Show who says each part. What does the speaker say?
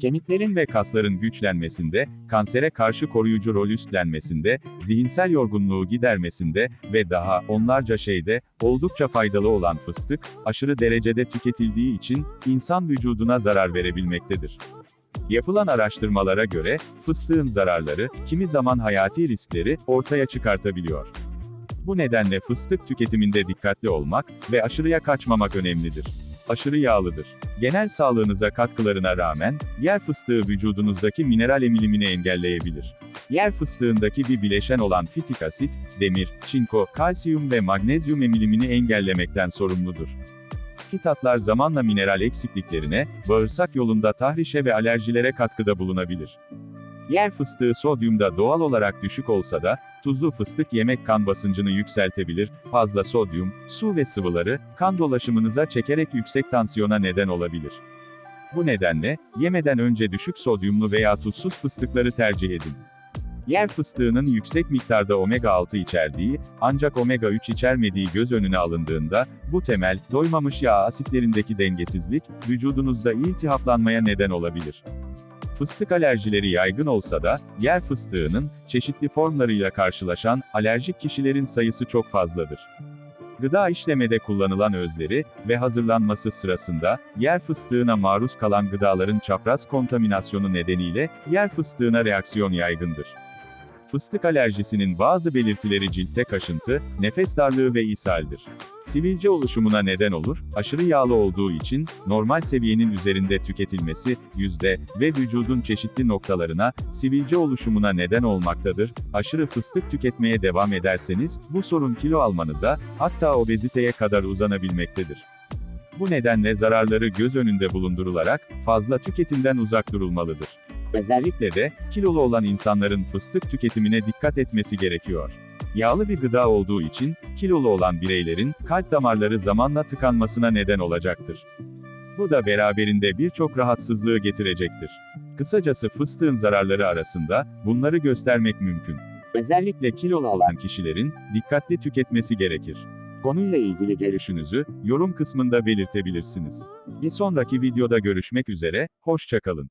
Speaker 1: Kemiklerin ve kasların güçlenmesinde, kansere karşı koruyucu rol üstlenmesinde, zihinsel yorgunluğu gidermesinde ve daha onlarca şeyde oldukça faydalı olan fıstık, aşırı derecede tüketildiği için insan vücuduna zarar verebilmektedir. Yapılan araştırmalara göre, fıstığın zararları, kimi zaman hayati riskleri, ortaya çıkartabiliyor. Bu nedenle fıstık tüketiminde dikkatli olmak ve aşırıya kaçmamak önemlidir. Aşırı yağlıdır. Genel sağlığınıza katkılarına rağmen, yer fıstığı vücudunuzdaki mineral emilimini engelleyebilir. Yer fıstığındaki bir bileşen olan fitik asit, demir, çinko, kalsiyum ve magnezyum emilimini engellemekten sorumludur. Fitatlar zamanla mineral eksikliklerine, bağırsak yolunda tahrişe ve alerjilere katkıda bulunabilir. Yer fıstığı sodyumda doğal olarak düşük olsa da, tuzlu fıstık yemek kan basıncını yükseltebilir, fazla sodyum, su ve sıvıları, kan dolaşımınıza çekerek yüksek tansiyona neden olabilir. Bu nedenle, yemeden önce düşük sodyumlu veya tuzsuz fıstıkları tercih edin. Yer fıstığının yüksek miktarda omega-6 içerdiği, ancak omega-3 içermediği göz önüne alındığında, bu temel, doymamış yağ asitlerindeki dengesizlik, vücudunuzda iltihaplanmaya neden olabilir. Fıstık alerjileri yaygın olsa da, yer fıstığının, çeşitli formlarıyla karşılaşan, alerjik kişilerin sayısı çok fazladır. Gıda işlemede kullanılan özleri ve hazırlanması sırasında, yer fıstığına maruz kalan gıdaların çapraz kontaminasyonu nedeniyle, yer fıstığına reaksiyon yaygındır. Fıstık alerjisinin bazı belirtileri ciltte kaşıntı, nefes darlığı ve ishaldir. Sivilce oluşumuna neden olur, aşırı yağlı olduğu için, normal seviyenin üzerinde tüketilmesi, yüzde ve vücudun çeşitli noktalarına, sivilce oluşumuna neden olmaktadır. Aşırı fıstık tüketmeye devam ederseniz, bu sorun kilo almanıza, hatta obeziteye kadar uzanabilmektedir. Bu nedenle zararları göz önünde bulundurularak, fazla tüketimden uzak durulmalıdır. Özellikle de, kilolu olan insanların fıstık tüketimine dikkat etmesi gerekiyor. Yağlı bir gıda olduğu için, kilolu olan bireylerin, kalp damarları zamanla tıkanmasına neden olacaktır. Bu da beraberinde birçok rahatsızlığı getirecektir. Kısacası fıstığın zararları arasında, bunları göstermek mümkün. Özellikle kilolu olan kişilerin, dikkatli tüketmesi gerekir. Konuyla ilgili görüşünüzü, yorum kısmında belirtebilirsiniz. Bir sonraki videoda görüşmek üzere, hoşçakalın.